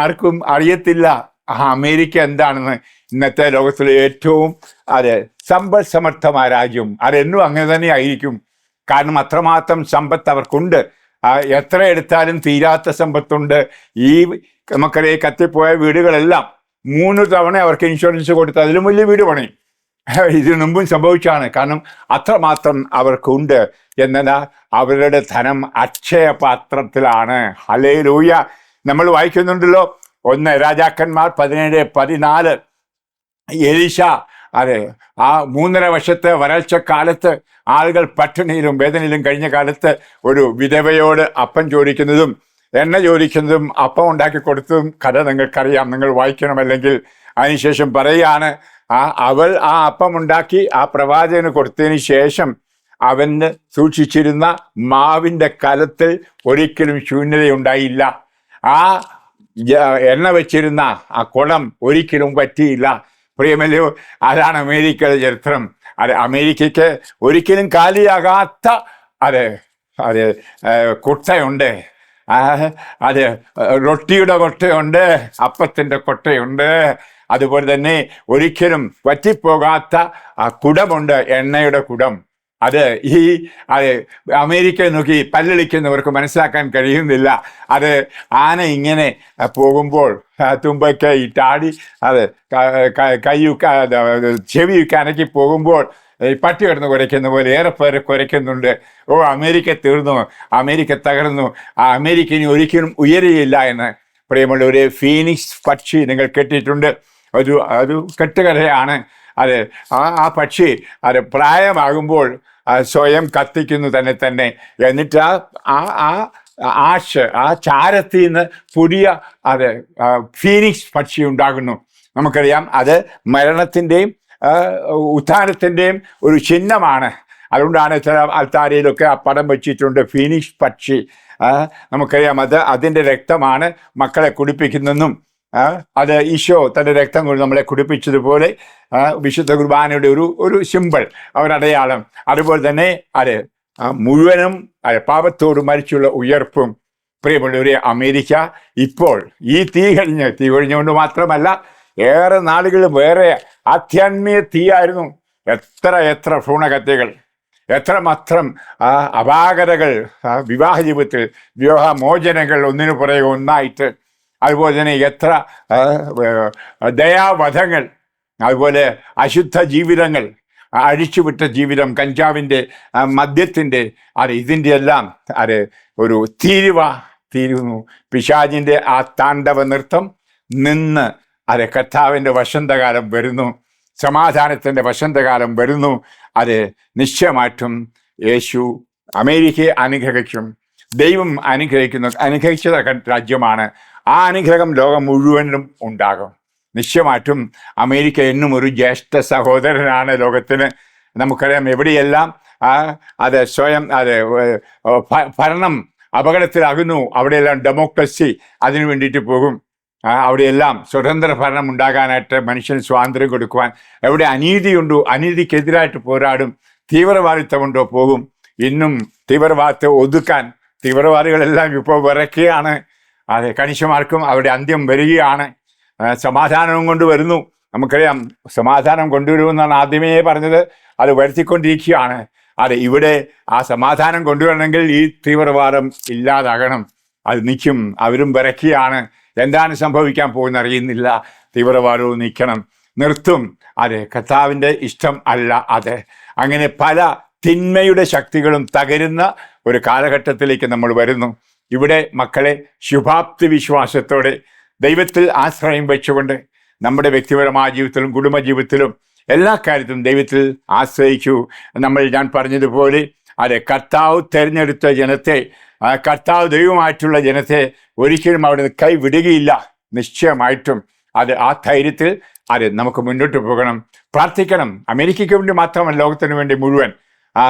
ആർക്കും അറിയത്തില്ല. ആ അമേരിക്ക എന്താണെന്ന് ഇന്നത്തെ ലോകത്തിലെ ഏറ്റവും അതെ സമ്പൽ സമർത്ഥമായ രാജ്യം. അതെന്നും അങ്ങനെ തന്നെ ആയിരിക്കും. കാരണം അത്രമാത്രം സമ്പത്ത് അവർക്കുണ്ട്. എത്ര എടുത്താലും തീരാത്ത സമ്പത്തുണ്ട്. ഈ നമുക്കറിയാം കത്തിപ്പോയ വീടുകളെല്ലാം മൂന്ന് തവണ അവർക്ക് ഇൻഷുറൻസ് കൊടുത്ത് അതിലും വലിയ വീട് പണി. ഇതിനു മുമ്പും സംഭവിച്ചാണ്. കാരണം അത്രമാത്രം അവർക്കുണ്ട് എന്നാൽ അവരുടെ ധനം അക്ഷയപാത്രത്തിലാണ്. ഹലേ ലൂയ നമ്മൾ വായിക്കുന്നുണ്ടല്ലോ ഒന്ന് രാജാക്കന്മാർ പതിനേഴ് പതിനാല്. എലീശ അതെ ആ മൂന്നര വർഷത്തെ വരൾച്ച കാലത്ത് ആളുകൾ പട്ടിണിയിലും വേദനയിലും കഴിഞ്ഞ കാലത്ത് ഒരു വിധവയോട് അപ്പം ചോദിക്കുന്നതും എണ്ണ ചോദിക്കുന്നതും അപ്പം ഉണ്ടാക്കി കൊടുത്തതും കഥ നിങ്ങൾക്കറിയാം. നിങ്ങൾ വായിക്കണമല്ലെങ്കിൽ അതിനുശേഷം പറയുകയാണ്. ആ അവൾ ആ അപ്പം ഉണ്ടാക്കി ആ പ്രവാചകന് കൊടുത്തതിന് ശേഷം അവന് സൂക്ഷിച്ചിരുന്ന മാവിന്റെ കലത്തിൽ ഒരിക്കലും ശൂന്യതയുണ്ടായില്ല. ആ എണ്ണ വെച്ചിരുന്ന ആ കുളം ഒരിക്കലും പറ്റിയില്ല. പ്രിയമല്ലയോ അതാണ് അമേരിക്കയുടെ ചരിത്രം. അത് അമേരിക്കയ്ക്ക് ഒരിക്കലും കാലിയാകാത്ത അതെ അതെ കുട്ടയുണ്ട്. അത് റൊട്ടിയുടെ കൊട്ടയുണ്ട് അപ്പത്തിന്റെ കൊട്ടയുണ്ട്. അതുപോലെ തന്നെ ഒരിക്കലും വറ്റിപ്പോകാത്ത ആ കുടമുണ്ട് എണ്ണയുടെ കുടം. അത് ഈ അത് അമേരിക്ക നോക്കി പല്ലളിക്കുന്നവർക്ക് മനസ്സിലാക്കാൻ കഴിയുന്നില്ല. അത് ആന ഇങ്ങനെ പോകുമ്പോൾ തുമ്പയ്ക്ക് ഇട്ടാടി അത് കൈ ചെവി അനക്കി പോകുമ്പോൾ ഈ പട്ടി കിടന്ന് കുരയ്ക്കുന്ന പോലെ ഏറെ പേരെ കുരയ്ക്കുന്നുണ്ട്. ഓ അമേരിക്ക തീർന്നു. അമേരിക്ക തകർന്നു. ആ അമേരിക്ക ഇനി ഒരിക്കലും ഉയരുകയില്ല എന്ന് പ്രിയമുള്ള ഒരു ഫീനിക്സ് പക്ഷി നിങ്ങൾ കെട്ടിയിട്ടുണ്ട് ഒരു ഒരു കെട്ടുകഥയാണ് അത്. ആ ആ പക്ഷി അത് പ്രായമാകുമ്പോൾ സ്വയം കത്തിക്കുന്നു തന്നെ തന്നെ. എന്നിട്ട് ആ ആ ആ ആഷ് ആ ചാരത്തിൽ നിന്ന് പുതിയ അത് ഫീനിക്സ് പക്ഷി ഉണ്ടാകുന്നു. നമുക്കറിയാം അത് മരണത്തിന്റെയും ഉത്ഥാനത്തിന്റെയും ഒരു ചിഹ്നമാണ്. അതുകൊണ്ടാണ് ചില അൽത്താരയിലൊക്കെ ആ പടം വെച്ചിട്ടുണ്ട്. ഫിനിഷ് പക്ഷി. നമുക്കറിയാം അത് അതിന്റെ രക്തമാണ് മക്കളെ കുടിപ്പിക്കുന്നതെന്നും അത് ഈശോ തന്റെ രക്തം കൊണ്ട് നമ്മളെ കുടിപ്പിച്ചതുപോലെ വിശുദ്ധ കുർബാനയുടെ ഒരു ഒരു സിമ്പിൾ അവരടയാളം അതുപോലെ തന്നെ അത് മുഴുവനും പാപത്തോട് മരിച്ചുള്ള ഉയർപ്പും. പ്രിയമുള്ളവരെ അമേരിക്ക ഇപ്പോൾ ഈ തീ കഴിഞ്ഞ് തീ കഴിഞ്ഞുകൊണ്ട് മാത്രമല്ല ഏറെ നാളുകൾ വേറെ ആധ്യാത്മിക തീയായിരുന്നു എത്ര എത്ര ഭ്രൂണകഥകൾ എത്രമാത്രം ആ, അപാകതകൾ ആ, വിവാഹ ജീവിതത്തിൽ വിവാഹ മോചനങ്ങൾ ഒന്നിനു പുറകെ ഒന്നായിട്ട്. അതുപോലെ തന്നെ എത്ര ദയാവധങ്ങൾ അതുപോലെ അശുദ്ധ ജീവിതങ്ങൾ അഴിച്ചുവിട്ട ജീവിതം കഞ്ചാവിന്റെ മദ്യത്തിന്റെ അത് ഇതിന്റെ എല്ലാം അത് ഒരു തീരുവ തീരുന്നു. പിശാജിന്റെ ആ താണ്ഡവ നൃത്തം നിന്ന് അത് കർത്താവിന്റെ വസന്തകാലം വരുന്നു. സമാധാനത്തിന്റെ വസന്തകാലം വരുന്നു. അത് നിശ്ചയമായിട്ടും യേശു അമേരിക്കയെ അനുഗ്രഹിക്കും. ദൈവം അനുഗ്രഹിക്കുന്ന അനുഗ്രഹിച്ച രാജ്യമാണ്. ആ അനുഗ്രഹം ലോകം മുഴുവനും ഉണ്ടാകും. നിശ്ചയമായിട്ടും അമേരിക്ക എന്നും ഒരു ജ്യേഷ്ഠ സഹോദരനാണ് ലോകത്തിന്. നമുക്കറിയാം എവിടെയെല്ലാം അത് സ്വയം അത് ഭരണം അപകടത്തിലാകുന്നു. അവിടെയെല്ലാം ഡെമോക്രസി അതിനു വേണ്ടിയിട്ട് പോകും. അവിടെയെല്ലാം സ്വതന്ത്ര ഭരണം ഉണ്ടാകാനായിട്ട് മനുഷ്യന് സ്വാതന്ത്ര്യം കൊടുക്കുവാൻ എവിടെ അനീതിയുണ്ടോ അനീതിക്കെതിരായിട്ട് പോരാടും തീവ്രവാദിത്തമുണ്ടോ പോകും ഇന്നും തീവ്രവാദത്തെ ഒതുക്കാൻ തീവ്രവാദികളെല്ലാം ഇപ്പോൾ വിറയ്ക്കുകയാണ്. അതെ കണിശമാർക്കും അവിടെ അന്ത്യം വരികയാണ്. സമാധാനവും കൊണ്ട് വരുന്നു. നമുക്കറിയാം സമാധാനം കൊണ്ടുവരുമെന്നാണ് ആദ്യമേ പറഞ്ഞത്. അത് വരുത്തിക്കൊണ്ടിരിക്കുകയാണ്. അതെ ഇവിടെ ആ സമാധാനം കൊണ്ടുവരണമെങ്കിൽ ഈ തീവ്രവാദം ഇല്ലാതാകണം. അത് നിൽക്കും അവരും വിറയ്ക്കുകയാണ്. എന്താണ് സംഭവിക്കാൻ പോകുന്ന അറിയുന്നില്ല. തീവ്രവാദവും നീക്കണം. നിർത്തും. അതെ കർത്താവിന്റെ ഇഷ്ടം അല്ല അതെ. അങ്ങനെ പല തിന്മയുടെ ശക്തികളും തകരുന്ന ഒരു കാലഘട്ടത്തിലേക്ക് നമ്മൾ വരുന്നു. ഇവിടെ മക്കളെ ശുഭാപ്തി വിശ്വാസത്തോടെ ദൈവത്തിൽ ആശ്രയം വെച്ചുകൊണ്ട് നമ്മുടെ വ്യക്തിപരമായ ജീവിതത്തിലും കുടുംബ ജീവിതത്തിലും എല്ലാ കാര്യത്തിലും ദൈവത്തിൽ ആശ്രയിച്ചു നമ്മൾ ഞാൻ പറഞ്ഞതുപോലെ അതെ കർത്താവ് തിരഞ്ഞെടുത്ത ജനത്തെ കർത്താവ് ദൈവമായിട്ടുള്ള ജനത്തെ ഒരിക്കലും അവിടെ നിന്ന് കൈവിടുകയില്ല. നിശ്ചയമായിട്ടും അത് ആ ധൈര്യത്തിൽ അത് നമുക്ക് മുന്നോട്ട് പോകണം. പ്രാർത്ഥിക്കണം. അമേരിക്കയ്ക്ക് വേണ്ടി മാത്രമല്ല ലോകത്തിന് വേണ്ടി മുഴുവൻ.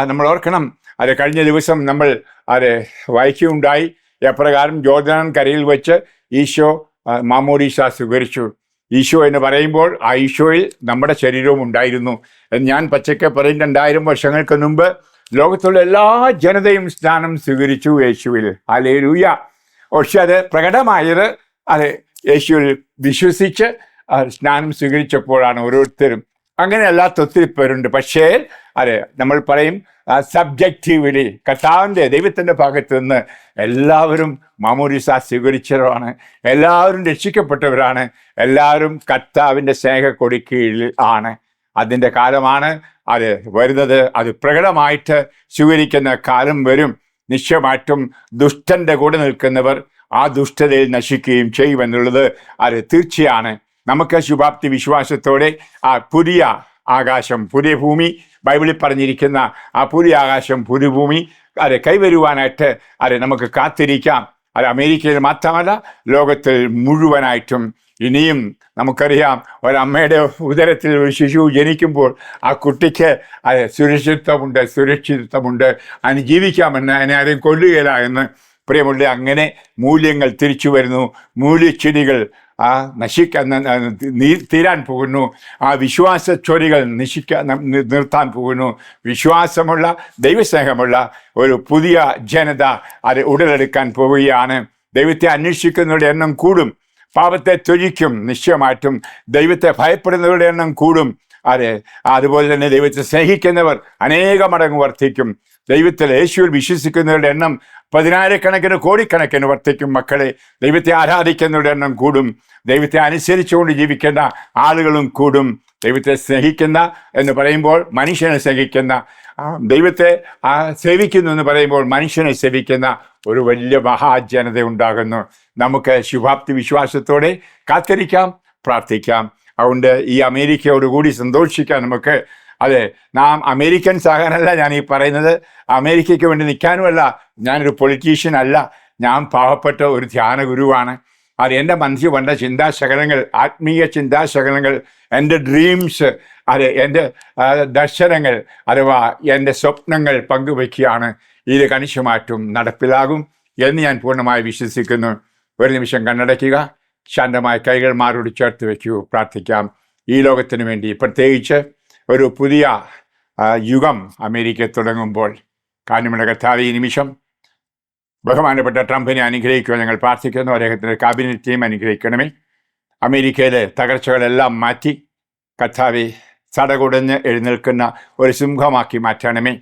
നമ്മൾ ഓർക്കണം. അത് കഴിഞ്ഞ ദിവസം നമ്മൾ അത് വായിക്കുകയുണ്ടായി. എപ്രകാരം ജോർദാൻ കരയിൽ വെച്ച് ഈശോ ആ, മാമോദീസ സ്വീകരിച്ചു. ഈശോ എന്ന് പറയുമ്പോൾ ആ ഈശോയിൽ നമ്മുടെ ശരീരവും ഉണ്ടായിരുന്നു. ഞാൻ പച്ചക്കെ പറയും രണ്ടായിരം വർഷങ്ങൾക്ക് മുമ്പ് ലോകത്തുള്ള എല്ലാ ജനതയും സ്നാനം സ്വീകരിച്ചു യേശുവിൽ. അലേ ലൂയ പക്ഷെ അത് പ്രകടമായത് അത് യേശുവിൽ വിശ്വസിച്ച് സ്നാനം സ്വീകരിച്ചപ്പോഴാണ് ഓരോരുത്തരും. അങ്ങനെ അല്ലാത്ത ഒത്തിരി പേരുണ്ട്. പക്ഷേ അതെ നമ്മൾ പറയും സബ്ജക്റ്റീവ്ലി കർത്താവിന്റെ ദൈവത്തിന്റെ ഭാഗത്ത് നിന്ന് എല്ലാവരും മാമോരിസ സ്വീകരിച്ചവരാണ് എല്ലാവരും രക്ഷിക്കപ്പെട്ടവരാണ് എല്ലാവരും കർത്താവിന്റെ സ്നേഹക്കൊടി കീഴിൽ ആണ്. അതിന്റെ കാലമാണ് അത് വരുന്നത് അത് പ്രകടമായിട്ട് സ്വീകരിക്കുന്ന കാലം വരും. നിശ്ചയമായിട്ടും ദുഷ്ടന്റെ കൂടെ നിൽക്കുന്നവർ ആ ദുഷ്ടതയിൽ നശിക്കുകയും ചെയ്യുമെന്നുള്ളത് അത് തീർച്ചയാണ്. നമുക്ക് ശുഭാപ്തി വിശ്വാസത്തോടെ ആ പുതിയ ആകാശം പുതിയ ഭൂമി ബൈബിളിൽ പറഞ്ഞിരിക്കുന്ന ആ പുതിയ ആകാശം പുതിയ ഭൂമി അത് കൈവരുവാനായിട്ട് അത് നമുക്ക് കാത്തിരിക്കാം. അത് അമേരിക്കയിൽ മാത്രമല്ല ലോകത്തിൽ മുഴുവനായിട്ടും ഇനിയും നമുക്കറിയാം ഒരമ്മയുടെ ഉദരത്തിൽ ഒരു ശിശു ജനിക്കുമ്പോൾ ആ കുട്ടിക്ക് അത് സുരക്ഷിതത്വമുണ്ട് അതിന് ജീവിക്കാമെന്ന് അതിനെ ആരെയും കൊല്ലുകയില്ല എന്ന് പ്രിയമുള്ള അങ്ങനെ മൂല്യങ്ങൾ തിരിച്ചു വരുന്നു. മൂല്യച്ചെടികൾ ആ നശിക്കാൻ തീരാൻ പോകുന്നു. ആ വിശ്വാസ ചൊരികൾ നശിക്കാൻ നിർത്താൻ പോകുന്നു. വിശ്വാസമുള്ള ദൈവസ്നേഹമുള്ള ഒരു പുതിയ ജനത അത് ഉടലെടുക്കാൻ പോവുകയാണ്. ദൈവത്തെ അന്വേഷിക്കുന്നവരുടെ എണ്ണം കൂടും. പാപത്തെ ത്യജിക്കും നിശ്ചയമായിട്ടും ദൈവത്തെ ഭയപ്പെടുന്നവരുടെ എണ്ണം കൂടും. അതെ അതുപോലെ തന്നെ ദൈവത്തെ സ്നേഹിക്കുന്നവർ അനേക മടങ്ങ് വർദ്ധിക്കും. ദൈവത്തിൽ യേശുവിൽ വിശ്വസിക്കുന്നവരുടെ എണ്ണം പതിനായിരക്കണക്കിന് കോടിക്കണക്കിന് വർദ്ധിക്കും. മക്കളെ ദൈവത്തെ ആരാധിക്കുന്നവരുടെ എണ്ണം കൂടും. ദൈവത്തെ അനുസരിച്ചുകൊണ്ട് ജീവിക്കുന്ന ആളുകളും കൂടും. ദൈവത്തെ സ്നേഹിക്കുന്ന എന്ന് പറയുമ്പോൾ മനുഷ്യനെ സ്നേഹിക്കുന്ന ദൈവത്തെ സേവിക്കുന്നു എന്ന് പറയുമ്പോൾ മനുഷ്യനെ സേവിക്കുന്ന ഒരു വലിയ മഹാജനത ഉണ്ടാകുന്നു. നമുക്ക് ശുഭാപ്തി വിശ്വാസത്തോടെ കാത്തിരിക്കാം പ്രാർത്ഥിക്കാം. അതുകൊണ്ട് ഈ അമേരിക്കയോട് കൂടി സന്തോഷിക്കാൻ നമുക്ക്. അതെ നാം അമേരിക്കൻ ആകാനല്ല ഞാൻ ഈ പറയുന്നത്. അമേരിക്കയ്ക്ക് വേണ്ടി നിൽക്കാനുമല്ല. ഞാനൊരു പൊളിറ്റീഷ്യൻ അല്ല. ഞാൻ പാവപ്പെട്ട ഒരു ധ്യാന ഗുരുവാണ്. അത് എന്റെ മനസ്സിൽ വന്ന ചിന്താശകലങ്ങൾ ആത്മീയ ചിന്താശകലങ്ങൾ എന്റെ ഡ്രീംസ് അതെ എന്റെ ദർശനങ്ങൾ അഥവാ എന്റെ സ്വപ്നങ്ങൾ പങ്കുവയ്ക്കുകയാണ്. ഇത് കണിശമാറ്റും നടപ്പിലാകും എന്ന് ഞാൻ പൂർണമായി വിശ്വസിക്കുന്നു. ഒരു നിമിഷം കണ്ണടയ്ക്കുക. ശാന്തമായ കൈകൾ മാറോട് ചേർത്ത് വയ്ക്കൂ. പ്രാർത്ഥിക്കാം. ഈ ലോകത്തിന് വേണ്ടി പ്രത്യേകിച്ച് ഒരു പുതിയ യുഗം അമേരിക്ക തുടങ്ങുമ്പോൾ കാഞ്ഞുമല കർത്താവ് ഈ നിമിഷം ബഹുമാനപ്പെട്ട ട്രംപിനെ അനുഗ്രഹിക്കുക ഞങ്ങൾ പ്രാർത്ഥിക്കുന്നു. അദ്ദേഹത്തിന്റെ കാബിനറ്റ് ടീം അനുഗ്രഹിക്കണമേ. അമേരിക്കയിലെ തകർച്ചകളെല്ലാം മാറ്റി കർത്താവെ സടകുടഞ്ഞ് എഴുന്നേൽക്കുന്ന ഒരു സിംഹമാക്കി മാറ്റണമേ.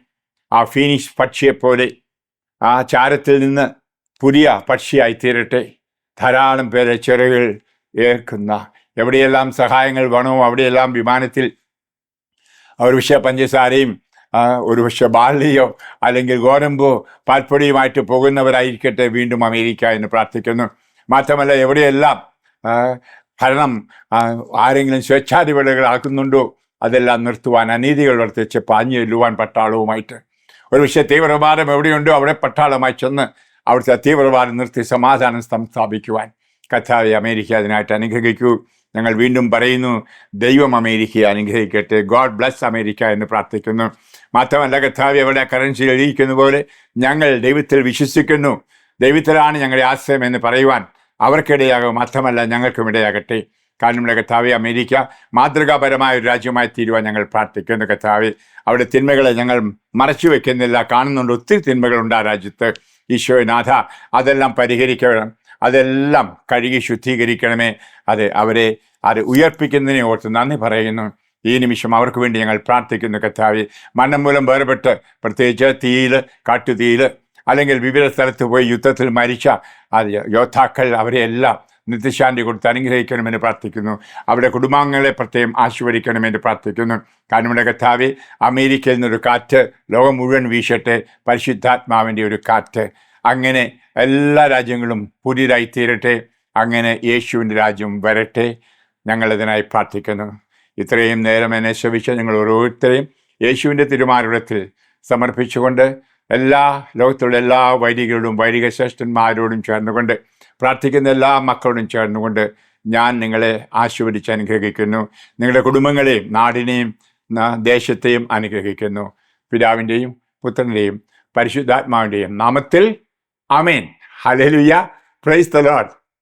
ആ ഫീനിക്സ് പക്ഷിയെപ്പോലെ ആ ചാരത്തിൽ നിന്ന് പുതിയ പക്ഷിയായി തീരട്ടെ. ധാരാളം പേരെ ചിറകൾ ഏൽക്കുന്ന. എവിടെയെല്ലാം സഹായങ്ങൾ വേണോ അവിടെയെല്ലാം വിമാനത്തിൽ ഒരുപക്ഷെ പഞ്ചസാരയും ഒരുപക്ഷെ ഒരു പക്ഷേ ബാർലിയോ അല്ലെങ്കിൽ ഗോതമ്പോ പാൽപ്പൊടിയുമായിട്ട് പോകുന്നവരായിരിക്കട്ടെ വീണ്ടും അമേരിക്ക എന്ന് പ്രാർത്ഥിക്കുന്നു. മാത്രമല്ല എവിടെയെല്ലാം ഭരണം ആരെങ്കിലും സ്വേച്ഛാധിപതികളാക്കുന്നുണ്ടോ അതെല്ലാം നിർത്തുവാൻ അനീതികൾ വർദ്ധിച്ച് പാഞ്ഞു ചെല്ലുവാൻ പട്ടാളവുമായിട്ട് ഒരു പക്ഷേ തീവ്രവാദം എവിടെയുണ്ടോ അവിടെ പട്ടാളമായി ചെന്ന് അവിടുത്തെ തീവ്രവാദം നിർത്തി സമാധാനം സ്ഥം- സ്ഥാപിക്കുവാൻ. കഥാവെ അമേരിക്ക അതിനായിട്ട് അനുഗ്രഹിക്കൂ. ഞങ്ങൾ വീണ്ടും പറയുന്നു ദൈവം അമേരിക്കയെ അനുഗ്രഹിക്കട്ടെ. ഗോഡ് ബ്ലസ് അമേരിക്ക എന്ന് പ്രാർത്ഥിക്കുന്നു. മാത്രമല്ല കഥാവി അവരുടെ കറൻസിയിൽ എഴുതിയിരിക്കുന്ന പോലെ ഞങ്ങൾ ദൈവത്തിൽ വിശ്വസിക്കുന്നു. ദൈവത്തിലാണ് ഞങ്ങളുടെ ആശയം എന്ന് പറയുവാൻ അവർക്കിടയാകും. മാത്രമല്ല ഞങ്ങൾക്കും ഇടയാകട്ടെ. കാരണം നമ്മുടെ കഥാവി അമേരിക്ക മാതൃകാപരമായ ഒരു രാജ്യമായി തീരുവാൻ ഞങ്ങൾ പ്രാർത്ഥിക്കുന്നു കഥാവി അവിടെ തിന്മകളെ ഞങ്ങൾ മറച്ചു വെക്കുന്നില്ല കാണുന്നുണ്ട്. ഒത്തിരി തിന്മകളുണ്ട് ആ രാജ്യത്ത്. ഈശോനാഥ അതെല്ലാം പരിഹരിക്കണം. അതെല്ലാം കഴുകി ശുദ്ധീകരിക്കണമേ. അത് അവരെ അത് ഉയർപ്പിക്കുന്നതിനെ ഓർത്ത് നന്ദി പറയുന്നു. ഈ നിമിഷം അവർക്ക് വേണ്ടി ഞങ്ങൾ പ്രാർത്ഥിക്കുന്നു കഥാവി മരണം മൂലം വേർപെട്ട് പ്രത്യേകിച്ച് തീയിൽ കാട്ടുതീയിൽ അല്ലെങ്കിൽ വിവിധ സ്ഥലത്ത് പോയി യുദ്ധത്തിൽ മരിച്ച അത് യോദ്ധാക്കൾ അവരെയെല്ലാം നിത്യശാന്തി കൊടുത്ത് അനുഗ്രഹിക്കണമെന്ന് പ്രാർത്ഥിക്കുന്നു. അവിടെ കുടുംബാംഗങ്ങളെ പ്രത്യേകം ആശീർവദിക്കണമെന്ന് പ്രാർത്ഥിക്കുന്നു. കാരണം നമ്മുടെ കർത്താവെ അമേരിക്കയിൽ നിന്നൊരു കാറ്റ് ലോകം മുഴുവൻ വീശട്ടെ. പരിശുദ്ധാത്മാവിന്റെ ഒരു കാറ്റ് അങ്ങനെ എല്ലാ രാജ്യങ്ങളും പുതിയതായി തീരട്ടെ അങ്ങനെ യേശുവിന്റെ രാജ്യം വരട്ടെ. ഞങ്ങളതിനായി പ്രാർത്ഥിക്കുന്നു. ഇത്രയും നേരം എന്നെ ശ്രമിച്ച ഞങ്ങൾ ഓരോരുത്തരെയും യേശുവിന്റെ തിരുമാരുടത്തിൽ സമർപ്പിച്ചുകൊണ്ട് എല്ലാ ലോകത്തുള്ള എല്ലാ വൈദികരോടും വൈദിക ശ്രേഷ്ഠന്മാരോടും ചേർന്നുകൊണ്ട് പ്രാർത്ഥിക്കുന്ന എല്ലാ മക്കളോടും ചേർന്നുകൊണ്ട് ഞാൻ നിങ്ങളെ ആശീർവദിച്ച് അനുഗ്രഹിക്കുന്നു. നിങ്ങളുടെ കുടുംബങ്ങളെയും നാടിനെയും ദേശത്തെയും അനുഗ്രഹിക്കുന്നു. പിതാവിന്റെയും പുത്രന്റെയും പരിശുദ്ധാത്മാവിന്റെയും നാമത്തിൽ amen hallelujah praise the Lord